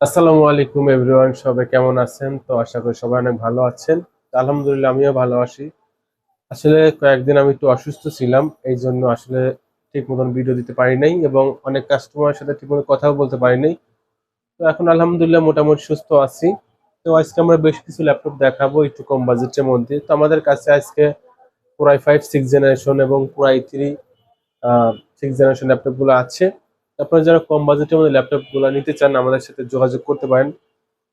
আসসালামু আলাইকুম এভরিওয়ান, সবাই কেমন আছেন? তো আশা করি সবাই অনেক ভালো আছেন। আলহামদুলিল্লাহ আমিও ভালো আছি। আসলে কয়েকদিন আমি একটু অসুস্থ ছিলাম এই জন্য আসলে ঠিক মতন ভিডিও দিতে পারি নাই এবং অনেক কাস্টমারের সাথে ঠিক মতো কথাও বলতে পারি নাই। তো এখন আলহামদুলিল্লাহ মোটামুটি সুস্থ আছি। তো আজকে আমরা বেশ কিছু ল্যাপটপ দেখাবো একটু কম বাজেটের মধ্যে। তো আমাদের কাছে আজকে পুরাই ফাইভ সিক্স জেনারেশন এবং পুরাই থ্রি সিক্স জেনারেশন ল্যাপটপগুলো আছে। আপনারা যারা কম বাজেটের মধ্যে ল্যাপটপগুলো নিতে চান, আমাদের সাথে যোগাযোগ করতে পারেন।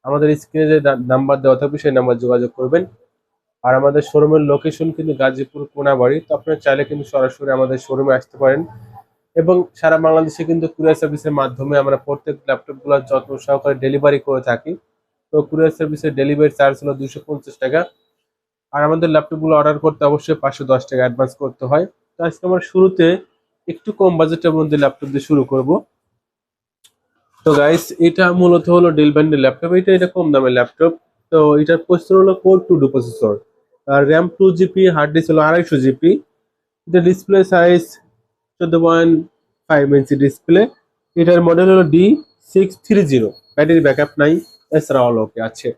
আমাদের স্ক্রিনে যে নাম্বার দেওয়া থাকবে, সেই নাম্বার যোগাযোগ করবেন। আর আমাদের শোরুমের লোকেশন কিন্তু গাজীপুর কোনাবাড়ি, তো আপনারা চাইলে কিন্তু সরাসরি আমাদের শোরুমে আসতে পারেন। এবং সারা বাংলাদেশে কিন্তু কুরিয়ার সার্ভিসের মাধ্যমে আমরা প্রত্যেক ল্যাপটপগুলোর যত্ন সহকারে ডেলিভারি করে থাকি। তো কুরিয়ার সার্ভিসের ডেলিভারি চার্জ হলো দুশো টাকা। আর আমাদের ল্যাপটপগুলো অর্ডার করতে অবশ্যই পাঁচশো দশ টাকা অ্যাডভান্স করতে হয়। তো আজকে আমরা শুরুতে একটু কম বাজেটের মধ্যে ল্যাপটপ দিয়ে শুরু করব। তো গাইস এটা মূলত হলো ডেল ব্যান্ডের ল্যাপটপ এটা এটা কম দামের ল্যাপটপ তো এটার প্রসেসর হলো কোর টু ডু প্রসেসর আর RAM two GB hard disk হলো আড়াইশো জিবি এটা ডিসপ্লে সাইজ চোদ্দ পয়েন্ট ফাইভ ইঞ্চি ডিসপ্লে এটার মডেল হলো D six three zero battery backup নাই এছাড়া অল ওকে আছে।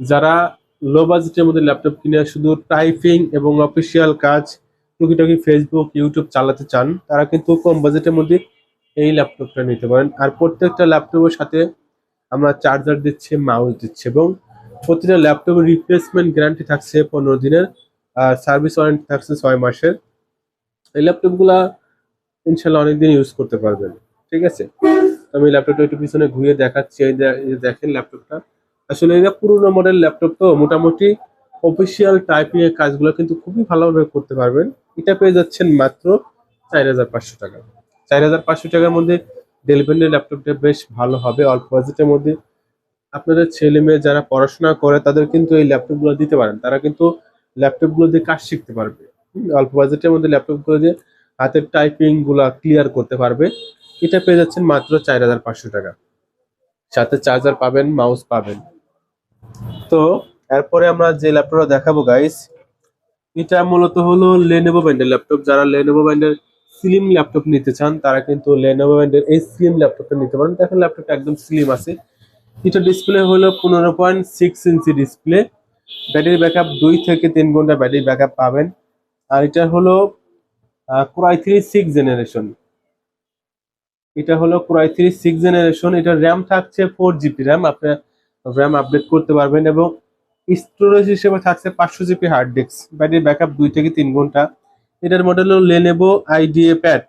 যারা লো বাজেটের মধ্যে ল্যাপটপ কিনে, শুধু টাইপিং এবং অফিসিয়াল কাজ টুকিটাকি ফেসবুক ইউটিউব চালাতে চান, তারা কিন্তু কম বাজেটের মধ্যে এই ল্যাপটপটা নিতে পারেন। আর প্রত্যেকটা ল্যাপটপের সাথে আমরা চার্জার দিচ্ছি মাউস দিচ্ছি এবং প্রতিটা ল্যাপটপের রিপ্লেসমেন্ট গ্যারান্টি থাকছে পনেরো দিনের, আর সার্ভিস ওয়ারেন্টি থাকছে ছয় মাসের। এই ল্যাপটপগুলা ইনশাল্লাহ অনেকদিন ইউজ করতে পারবেন, ঠিক আছে? আমি ল্যাপটপটা একটু পিছনে ঘুরিয়ে দেখাচ্ছি, এই দেখেন ল্যাপটপটা আসলে এটা পুরোনো মডেল ল্যাপটপ তো, মোটামুটি অফিসিয়াল টাইপিং এর কাজগুলো কিন্তু খুবই ভালোভাবে করতে পারবেন। এটা পেয়ে যাচ্ছেন মাত্র চার হাজার পাঁচশো টাকা। চার হাজার পাঁচশো টাকার মধ্যে ডেলবেন্ডের ল্যাপটপটা বেশ ভালো হবে। অল্প বাজেটের মধ্যে আপনাদের ছেলে মেয়ে যারা পড়াশোনা করে, তাদের কিন্তু এই ল্যাপটপগুলো দিতে পারেন। তারা কিন্তু ল্যাপটপগুলো দিয়ে কাজ শিখতে পারবে। অল্প বাজেটের মধ্যে ল্যাপটপগুলো দিয়ে হাতের টাইপিংগুলা ক্লিয়ার করতে পারবে। এটা পেয়ে যাচ্ছেন মাত্র চার হাজার পাঁচশো টাকা। সাথে চার্জার পাবেন মাউস পাবেন। তো এরপরে আমরা যে ল্যাপটপটা দেখাবো গাইস এটা মূলত হলো লেনোভো ব্র্যান্ডের ল্যাপটপ। যারা লেনোভো ব্র্যান্ডের স্লিম ল্যাপটপ নিতে চান, তারা কিন্তু লেনোভো ব্র্যান্ডের এই স্লিম ল্যাপটপটা নিতে পারেন। দেখেন ল্যাপটপটা একদম স্লিম আছে। এটা ডিসপ্লে হলো পনেরো point six inch display battery backup দুই থেকে তিন ঘণ্টা ব্যাটারি ব্যাকআপ পাবেন। আর এটা হলো কোরাই থ্রি সিক্স জেনারেশন এটা হলো core i three six generation এটা র্যাম থাকছে ফোর জিবি র্যাম আপনি র্যাম আপডেট করতে পারবেন এবং স্টোরেজ হিসেবে থাকছে পাঁচশো GB hard disk battery backup দুই থেকে তিন ঘণ্টা। এটার মডেল হলো Lenovo IdeaPad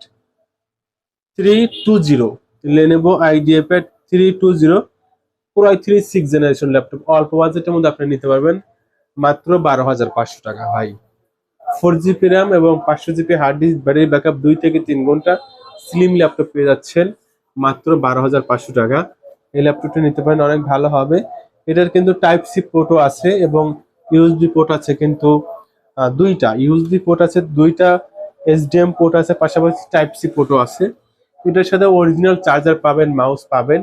three two zero Lenovo IdeaPad three two zero core i three six generation laptop অল্প বাজেটের মধ্যে আপনি নিতে পারবেন। মাত্র বারো হাজার পাঁচশো টাকা ভাই। ফোর জিবি র্যাম এবং পাঁচশো GB hard disk battery backup দুই থেকে তিন ঘণ্টা। স্লিম ল্যাপটপ পেয়ে যাচ্ছেন। মাত্র বারো হাজার পাঁচশো টাকা। এই ল্যাপটপটা নিতে পারেন, অনেক ভালো হবে। এটার কিন্তু টাইপ সি পোর্টও আছে এবং ইউএসবি পোর্ট আছে কিন্তু দুইটা। ইউএসবি পোর্ট আছে, দুইটা এসডিএম পোর্ট আছে, পাশাপাশি টাইপ সি পোর্টও আছে। এটার সাথে অরিজিনাল চার্জার পাবেন মাউস পাবেন।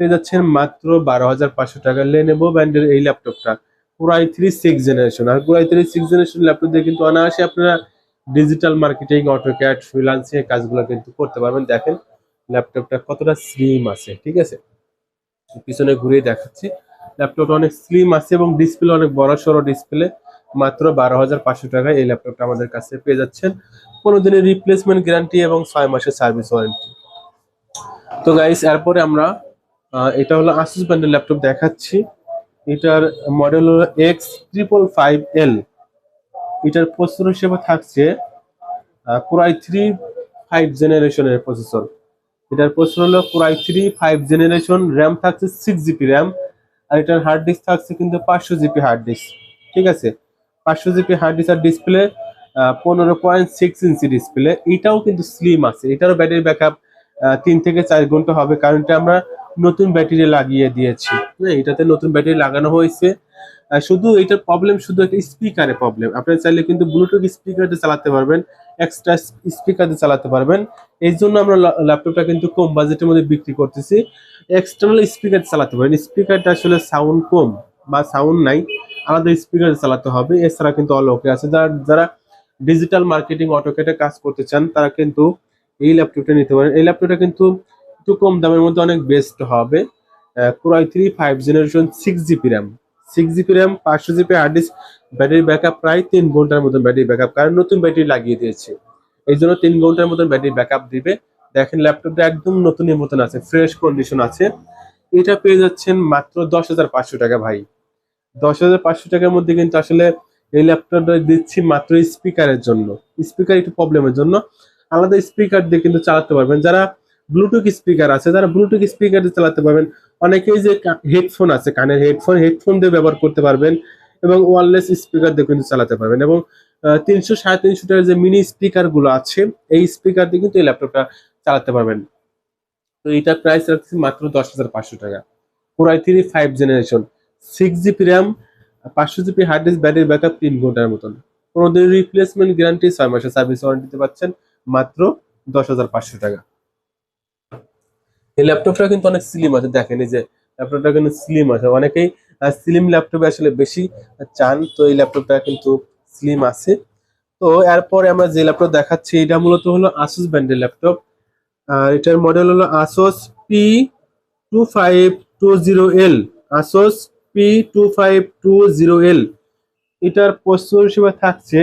পেয়ে যাচ্ছেন মাত্র বারো হাজার পাঁচশো টাকা। লেনেভো ব্র্যান্ডের এই ল্যাপটপটা পুরাই থ্রি সিক্স জেনারেশন আর পুরাই থ্রি সিক্স জেনারেশন ল্যাপটপ দিয়ে কিন্তু অনায়াসে আপনারা ডিজিটাল মার্কেটিং অটোক্যাট ফ্রিলান্সিং এর কাজগুলো কিন্তু করতে পারবেন। দেখেন ল্যাপটপটা কতটা স্লিম আছে, ঠিক আছে? পিছনে ঘুরিয়ে দেখাচ্ছি। ল্যাপটপটা অনেক স্লিম আছে এবং ডিসপ্লে অনেক বড় সড়ো ডিসপ্লে মাত্র বারো হাজার পাঁচশো টাকায় এই ল্যাপটপটা আমাদের কাছে পেয়ে যাচ্ছেন। পনেরো দিনের রিপ্লেসমেন্ট গ্যারান্টি এবং ছয় মাসের সার্ভিস ওয়ারেন্টি তো গাইস এরপরে আমরা এটা হলো আসুস ব্র্যান্ডের ল্যাপটপ দেখাচ্ছি। এটার মডেল হলো এক্স ট্রিপল ফাইভ এল এটার প্রসেসর হিসেবে থাকছে কোরাই থ্রি ফাইভ জেনারেশনের প্রসেসর এটার প্রসেসর হলো core i three five generation RAM থাকছে সিক্স জিবি র্যাম আর এটার হার্ড ডিস্ক থাকছে কিন্তু পাঁচশো জিবি হার্ড ডিস্ক ঠিক আছে? পাঁচশো জিবি হার্ড ডিস্ক আর ডিসপ্লে পনেরো পয়েন্ট সিক্স ইঞ্চি ডিসপ্লে এটাও কিন্তু স্লিম আছে। এটারও ব্যাটারি ব্যাকআপ তিন থেকে চার ঘণ্টা হবে কারণ এটা আমরা নতুন ব্যাটারি লাগিয়ে দিয়েছি। হ্যাঁ এটাতে নতুন ব্যাটারি লাগানো হয়েছে। শুধু এটার প্রবলেম শুধু একটা স্পিকারে প্রবলেম আপনি চাইলে কিন্তু ব্লুটুথ স্পিকার দিয়ে চালাতে পারবেন এক্সট্রা স্পিকার দিয়ে চালাতে পারবেন। এই জন্য আমরা ল্যাপটপটা কিন্তু কম বাজেটের মধ্যে বিক্রি করতেছি। এক্সটার্নাল স্পিকার চালাতে পারেন। স্পিকারটা আসলে সাউন্ড কম বা সাউন্ড নাই, আলাদা স্পিকার চালাতে হবে। এছাড়া কিন্তু অল ওকে আছে। যারা যারা ডিজিটাল মার্কেটিং অটোকেটে কাজ করতে চান, তারা কিন্তু এই ল্যাপটপটা নিতে পারেন। এই ল্যাপটপটা কিন্তু একটু কম দামের মধ্যে অনেক বেস্ট হবে। Core i three five generation six GB RAM six GB RAM পাঁচশো GB hard disk battery backup প্রায় তিন ঘণ্টার মতন ব্যাটারি ব্যাকআপ কারণ নতুন ব্যাটারি লাগিয়ে দিয়েছে। এই জন্য তিন ঘণ্টার মতন ব্যাটারি ব্যাকআপ দিবে। দেখেন ল্যাপটপটা একদম নতুনের মতন আছে ফ্রেশ কন্ডিশন আছে। এটা পেয়ে যাচ্ছেন মাত্র দশ হাজার পাঁচশো টাকা ভাই। দশ হাজার পাঁচশো টাকার মধ্যে কিন্তু আসলে এই ল্যাপটপটা দিচ্ছি মাত্র স্পিকারের জন্য। স্পিকার একটু প্রবলেমের জন্য। আলাদা স্পিকার দিয়ে কিন্তু চালাতে পারবেন। যারা ব্লুটুথ স্পিকার আছে, যারা ব্লুটুথ স্পিকার দিয়ে চালাতে পারবেন, অনেকেই যে হেডফোন আছে, কানের হেডফোন হেডফোন দিয়ে ব্যবহার করতে পারবেন এবং ওয়ারলেস স্পিকার দিয়ে কিন্তু চালাতে পারবেন এবং তিনশো সাড়ে তিনশো টাকার যে মিনি স্পিকারগুলো আছে, এই স্পিকার দিয়ে কিন্তু এই ল্যাপটপটা চালাতে পারবেন। তো এইটার প্রাইস রাখছি মাত্র দশ হাজার পাঁচশো টাকা। Core i three five generation six GB RAM পাঁচশো GB hard disk battery backup তিন ঘণ্টার মতন। কোনো দিন রিপ্লেসমেন্ট গ্যারান্টি ছয় মাসের সার্ভিস ওয়ারেন্টিতে পাচ্ছেন মাত্র দশ হাজার পাঁচশো টাকা। এই ল্যাপটপটা কিন্তু অনেক স্লিম আছে, দেখেন এই যে ল্যাপটপটা কিন্তু স্লিম আছে। অনেকেই স্লিম ল্যাপটপে আসলে বেশি চান, তো এই ল্যাপটপটা কিন্তু স্লিম আছে। তো এরপরে আমরা যে ল্যাপটপ দেখাচ্ছি, এটা মূলত হলো আসুস ব্র্যান্ডের ল্যাপটপ আর এটার মডেল হলো Asus P two five two zero L Asus P two five two zero L এটার প্রস্তুর হিসেবে থাকছে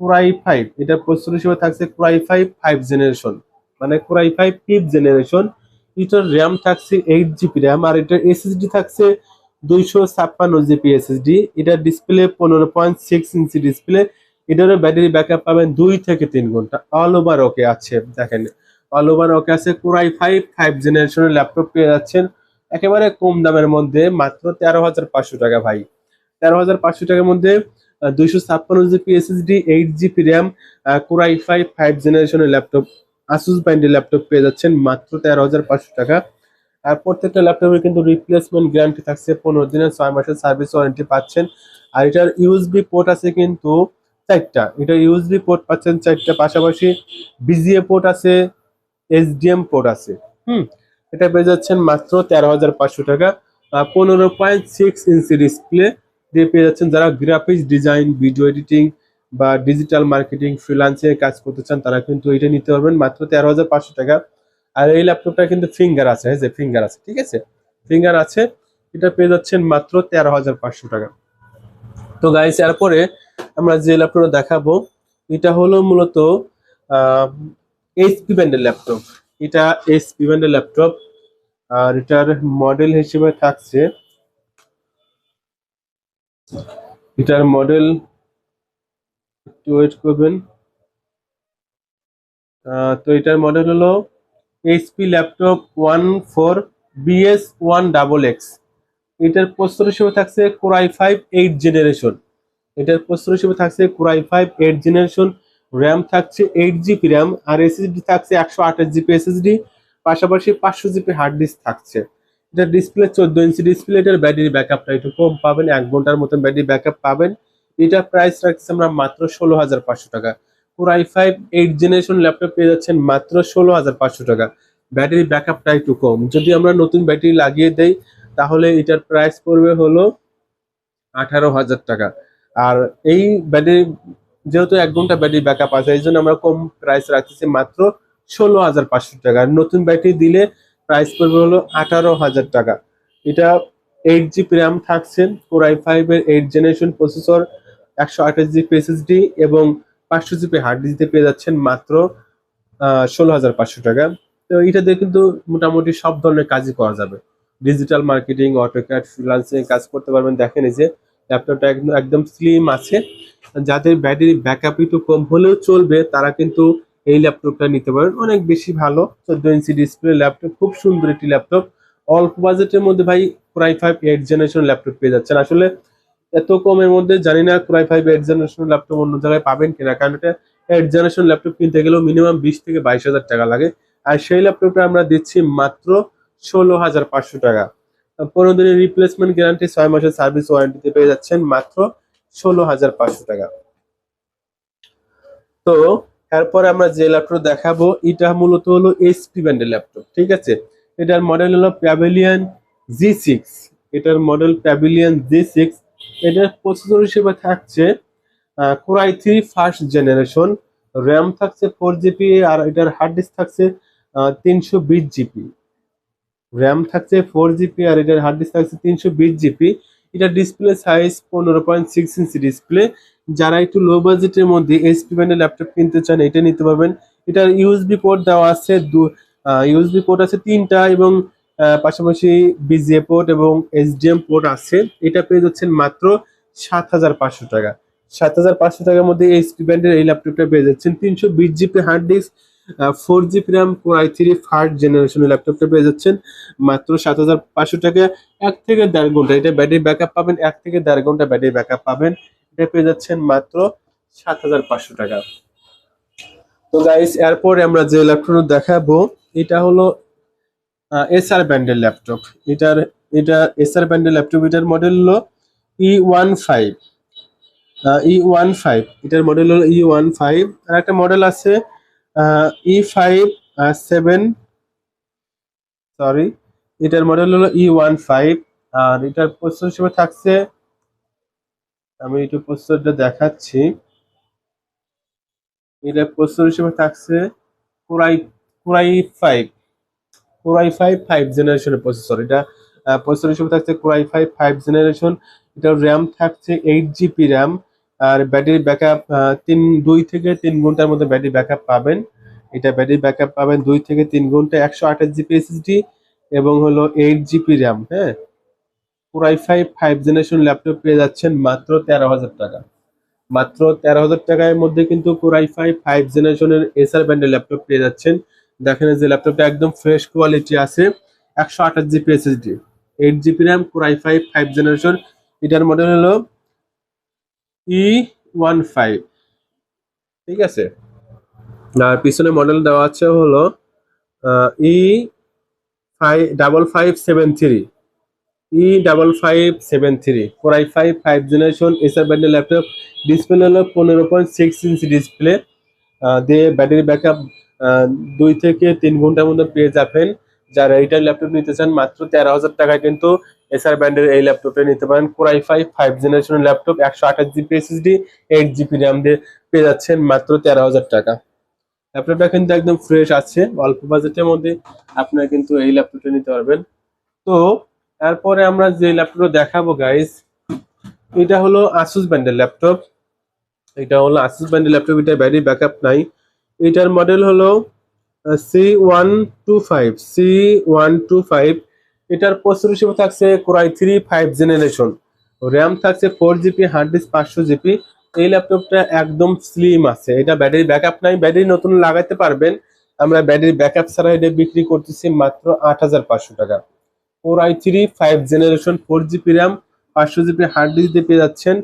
কোরাই ফাইভ এটার প্রস্তুর হিসেবে থাকছে core i five five generation মানে core i five fifth generation এটার র্যাম থাকছে এইট জিবি র্যাম আর এটার এসএসডি থাকছে দুইশো ছাপ্পান্ন জিবি এসএসডি এটার ডিসপ্লে পনেরো পয়েন্ট সিক্স ইঞ্চি ডিসপ্লে এটারও ব্যাটারি ব্যাকআপ পাবেন দুই থেকে তিন ঘণ্টা অল ওভার ওকে আছে, দেখেন। অল ওভার ওকে আছে কোরাই ফাইভ ফাইভ জেনারেশনের ল্যাপটপ পেয়ে যাচ্ছেন। একেবারে কম দামের মধ্যে, মাত্র তেরো হাজার পাঁচশো টাকা ভাই। তেরো হাজার পাঁচশো টাকার মধ্যে দুইশো ছাপ্পান্ন GB SSD eight GB RAM core i five five জেনারেশনের ল্যাপটপ আসুস ব্র্যান্ডের ল্যাপটপ পেয়ে যাচ্ছেন, মাত্র তেরো হাজার পাঁচশো টাকা। আর প্রত্যেকটা ল্যাপটপের কিন্তু রিপ্লেসমেন্ট গ্যারান্টি থাকছে, পনেরো দিনের, ছয় মাসের সার্ভিস ওয়ারেন্টি পাচ্ছেন। আর এটার ইউএসবি পোর্ট আছে কিন্তু চারটা। এটা ইউএসবি পোর্ট পাচ্ছেন চারটা। পাশাপাশি বিজিএ পোর্ট আছে এইচডিএম পোর্ট আছে। হুম। এটা পেয়ে যাচ্ছেন মাত্র তেরো হাজার পাঁচশো টাকা। পনেরো পয়েন্ট সিক্স ইঞ্চি ডিসপ্লে দিয়ে পেয়ে যাচ্ছেন যারা গ্রাফিক্স ডিজাইন ভিডিও এডিটিং বা ডিজিটাল মার্কেটিং ফ্রিলান্সে কাজ করতে চান তারা কিন্তু এটা নিতে পারবেন মাত্র তেরো হাজার পাঁচশো টাকা। আর এই ল্যাপটপটা কিন্তু ফিঙ্গার আছে হ্যাঁ যে ফিঙ্গার আছে ঠিক আছে? ফিঙ্গার আছে এটা পেয়ে যাচ্ছেন মাত্র তেরো হাজার পাঁচশো টাকা। তো গাইস এরপরে আমরা যে ল্যাপটপটা দেখাবো এটা হলো মূলত এইচপি ব্যান্ডের ল্যাপটপ এটা এইচপি ব্যান্ডের ল্যাপটপ আর এটার মডেল হিসেবে থাকছে, এটার মডেল একটু ওয়েট করবেন। তো এটার মডেল হলো HP laptop one four BS one double X এটার প্রস্তর হিসেবে থাকছে কোরাই ফাইভ এইট জেনারেশন এটার প্রস্তর হিসেবে থাকছে core i five eight generation RAM থাকছে এইট জিবি র্যাম আর এসএসডি থাকছে একশো আঠাশ জিবি এসএসডি পাশাপাশি পাঁচশো জিবি হার্ড ডিস্ক থাকছে। এটা ডিসপ্লে চোদ্দ ইঞ্চি ডিসপ্লে এটার ব্যাটারি ব্যাকআপটা একটু কম পাবেন, এক ঘণ্টার মতন ব্যাটারি ব্যাকআপ পাবেন। এটা প্রাইস রাখছে আমরা মাত্র ষোলো হাজার পাঁচশো টাকা। Core I five eight generation laptop পেয়ে যাচ্ছেন মাত্র ষোলো হাজার পাঁচশো টাকা। ব্যাটারি ব্যাকআপটা একটু কম। যদি আমরা নতুন ব্যাটারি লাগিয়ে দেই, তাহলে এটার প্রাইস পড়বে হলো আঠারো হাজার টাকা। আর এই ব্যাটারি যেহেতু এক ঘণ্টা ব্যাটারি ব্যাকআপ আছে, এই জন্য আমরা কম প্রাইস রাখতেছি মাত্র ষোলো হাজার পাঁচশো টাকা। নতুন ব্যাটারি দিলে প্রাইস পড়বে হলো আঠারো হাজার টাকা। এটা এইট জিবি র্যাম থাকছে কোর আই ফাইভ এর এইট জেনারেশন প্রসেসর একশো আঠাশ জিবি এসএসডি এবং পাঁচশো জিবি হার্ড ডিস্ক পেয়ে যাচ্ছেন মাত্র ষোলো হাজার পাঁচশো টাকা। তো এটা দিয়ে কিন্তু মোটামুটি সব ধরনের কাজই করা যাবে। ডিজিটাল মার্কেটিং অটোক্যাট ফ্রিলান্সিং কাজ করতে পারবেন। দেখেন এই যে ল্যাপটপটা একদম একদম স্লিম আছে। যাদের ব্যাটারি ব্যাকআপ একটু কম হলেও চলবে, তারা কিন্তু এই ল্যাপটপটা নিতে পারেন। অনেক বেশি ভালো। চোদ্দ ইঞ্চি ডিসপ্লে ল্যাপটপ, খুব সুন্দর একটি ল্যাপটপ। অল্প বাজেটের মধ্যে ভাই core i five eight generation laptop পেয়ে যাচ্ছেন। আসলে এত কমের মধ্যে জানি না core i five eight generation laptop অন্য জায়গায় পাবেন কিনা, কারণ এটা এইট জেনারেশন ল্যাপটপ কিনতে গেলেও মিনিমাম বিশ থেকে বাইশ হাজার টাকা লাগে। আর সেই ল্যাপটপটা আমরা দিচ্ছি মাত্র ষোলো হাজার পাঁচশো টাকা। পনেরো দিনের রিপ্লেসমেন্ট গ্যারান্টি ছয় মাসের সার্ভিস ওয়ারেন্টিতে পেয়ে যাচ্ছেন মাত্র ষোলো হাজার পাঁচশো টাকা। তো, এরপরে আমরা যে ল্যাপটপ দেখাবো, এটা মূলত হলো এইচপি ব্র্যান্ডের ল্যাপটপ ঠিক আছে? এটার মডেল হলো প্যাভিলিয়ন জি সিক্স এটার মডেল প্যাভিলিয়ান জি সিক্স এটার প্রসেসর হিসেবে থাকছে core i three first generation RAM থাকছে ফোর জিবি আর এটার হার্ড ডিস্ক থাকছে তিনশো বিশ জিবি র্যাম থাকছে ফোর জিবি আর এটার হার্ড ডিস্ক থাকছে তিনশো বিশ জিবি এটা ডিসপ্লে সাইজ পনেরো পয়েন্ট সিক্স ইঞ্চি ডিসপ্লে যারা একটু লো বাজেটের মধ্যে এইচপি ব্যান্ডের ল্যাপটপ কিনতে চান, এটা নিতে পারবেন। এটার ইউএসবি পোর্ট দেওয়া আছে দু ইউএসবি পোর্ট আছে তিনটা এবং পাশাপাশি বিজিএ পোর্ট এবং এইচডিএম পোর্ট আছে। এটা পেয়ে যাচ্ছেন মাত্র সাত হাজার পাঁচশো টাকা। সাত হাজার পাঁচশো টাকার মধ্যে এইচপি ব্যান্ডের এই ল্যাপটপটা পেয়ে যাচ্ছেন। তিনশো বিশ GB hard disk four GB RAM core i three first জেনারেশনের ল্যাপটপটা পেয়ে যাচ্ছেন। মাত্র সাত হাজার পাঁচশো টাকা, এক থেকে দেড় ঘণ্টা। এটা ব্যাটারি ব্যাকআপ পাবেন, এক থেকে দেড় ঘণ্টা ব্যাটারি ব্যাকআপ পাবেন। এটা পেয়ে যাচ্ছেন মাত্র সাত হাজার পাঁচশো টাকা। তো গাইস এরপরে আমরা যে ল্যাপটপ দেখাবো, এটা হলো এসআর ব্যান্ডের ল্যাপটপ এটার, এটা এসআর ব্যান্ডের ল্যাপটপ এটার মডেল হলো E one five E one five এটার মডেল হলো ই ওয়ান ফাইভ আর একটা মডেল আছে ই ফাইভ সেভেন সরি এটার মডেল হলো ই ওয়ান ফাইভ আর এটার প্রসেসর হিসেবে থাকছে, আমি একটু প্রসেসরটা দেখাচ্ছি এটা প্রসেসর হিসেবে থাকছে core i core i five core i five five জেনারেশনের প্রসেসর এটা প্রসেসর হিসেবে থাকছে core i five five generation এটার র্যাম থাকছে এইট জিবি র্যাম আর ব্যাটারি ব্যাকআপ তিন, দুই থেকে তিন ঘণ্টার মধ্যে ব্যাটারি ব্যাকআপ পাবেন। এটা ব্যাটারি ব্যাকআপ পাবেন দুই থেকে তিন ঘণ্টা, একশো আঠাশ জিবি এসএসডি এবং হলো এইট জিবি র্যাম হ্যাঁ? পুরাই ফাইভ ফাইভ জেনারেশন ল্যাপটপ পেয়ে যাচ্ছেন মাত্র তেরো হাজার টাকা। মাত্র তেরো হাজার টাকার মধ্যে কিন্তু কোরাই ফাইভ ফাইভ জেনারেশনের এসআর ব্যান্ডের ল্যাপটপ পেয়ে যাচ্ছেন। দেখেন যে ল্যাপটপটা একদম ফ্রেশ কোয়ালিটি আছে, একশো আঠাশ GB SSD eight GB RAM core i five five generation এটার মডেল হলো ই ওয়ান ফাইভ ঠিক আছে? আর পিছনে মডেল দেওয়া আছে হলো E five double five seven three E double five seven three four five five generation SR ব্যান্ডের laptop display হলো পনেরো পয়েন্ট সিক্স ইঞ্চি ডিসপ্লে দিয়ে ব্যাটারি ব্যাকআপ দুই থেকে তিন ঘণ্টার মধ্যে পেয়ে যাবেন। যারা এইটার ল্যাপটপ নিতে চান, মাত্র তেরো হাজার টাকায় কিন্তু এসআর ব্যান্ডের এই ল্যাপটপটা নিতে পারেন। কোরাই ফাইভ ফাইভ জেনারেশনের ল্যাপটপ একশো আঠাশ GB SSD eight GB RAM দিয়ে পেয়ে যাচ্ছেন মাত্র তেরো হাজার টাকা। ল্যাপটপটা কিন্তু একদম ফ্রেশ আছে, অল্প বাজেটের মধ্যে আপনারা কিন্তু এই ল্যাপটপটা নিতে পারবেন। তো, তারপরে আমরা যে ল্যাপটপটা দেখাবো গাইস এটা হলো আসুস ব্যান্ডের ল্যাপটপ এটা হলো আসুস ব্যান্ডের ল্যাপটপ এটা ব্যাটারি ব্যাকআপ নাই। এটার মডেল হলো C one two five C one two five এটার প্রসেসর হিসেবে থাকছে core i three five generation RAM থাকছে ফোর জিবি হার্ড ডিস্ক পাঁচশো জিবি এই ল্যাপটপটা একদম স্লিম আছে। এটা ব্যাটারি ব্যাকআপ নাই ব্যাটারি নতুন লাগাতে পারবেন। আমরা ব্যাটারি ব্যাকআপ ছাড়া এটা বিক্রি করতেছি মাত্র আট হাজার পাঁচশো টাকা। Four i three five generation four GB RAM পাঁচশো জিবি হার্ড ডিস্ক দিয়ে পেয়ে যাচ্ছেন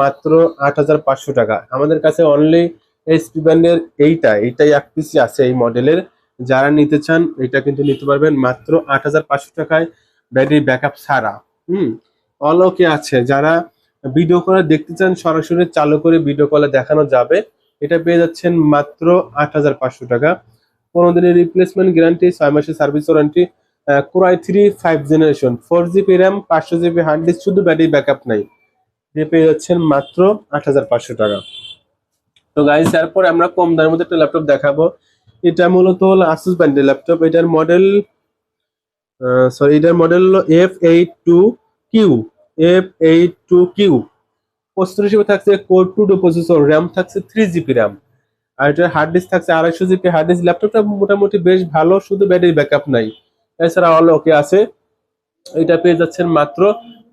মাত্র আট হাজার পাঁচশো টাকা। আমাদের কাছে অনলি এইচপি ব্র্যান্ডের এইটা, এইটাই এক পিসি আছে এই মডেলের যারা নিতে চান, এটা কিন্তু নিতে পারবেন মাত্র আট হাজার পাঁচশো টাকায় ব্যাটারি ব্যাকআপ ছাড়া। হুম অল ওকে আছে। যারা ভিডিও কলে দেখতে চান, সরাসরি চালু করে ভিডিও কলে দেখানো যাবে। এটা পেয়ে যাচ্ছেন মাত্র আট হাজার পাঁচশো টাকা। পনেরো দিনের রিপ্লেসমেন্ট গ্যারান্টি ছয় মাসের service warranty core i three five generation four GB RAM পাঁচশো জিবি হার্ড ডিস্ক শুধু ব্যাটারি ব্যাকআপ নাই। দিয়ে পেয়ে যাচ্ছেন মাত্র আট হাজার পাঁচশো টাকা। তো গাইস এরপরে আমরা কম দামের মধ্যে একটা ল্যাপটপ দেখাবো। এটা মূলত হলো আসুস ব্র্যান্ডের ল্যাপটপ এটার মডেল সরি এটার মডেল হলো F eight two Q F eight two Q প্রস্তুত হিসেবে থাকছে core two duo processor RAM থাকছে থ্রি জিবি র্যাম আর এটার হার্ড ডিস্ক থাকছে আড়াইশো জিবি হার্ড ডিস্ক ল্যাপটপটা মোটামুটি বেশ ভালো, শুধু ব্যাটারি ব্যাকআপ নাই। এছাড়া অল ওকে আছে। এটা পেয়ে যাচ্ছেন মাত্র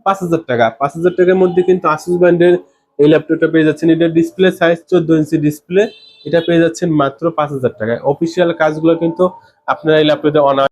পাঁচ হাজার টাকা। পাঁচ হাজার টাকার মধ্যে কিন্তু আসুস ব্র্যান্ডের এই ল্যাপটপটা পেয়ে যাচ্ছেন। এটার ডিসপ্লে সাইজ চোদ্দ ইঞ্চি ডিসপ্লে এটা পেয়ে যাচ্ছেন মাত্র পাঁচ হাজার টাকায়। অফিসিয়াল কাজগুলো কিন্তু আপনারা ল্যাপটপে অনার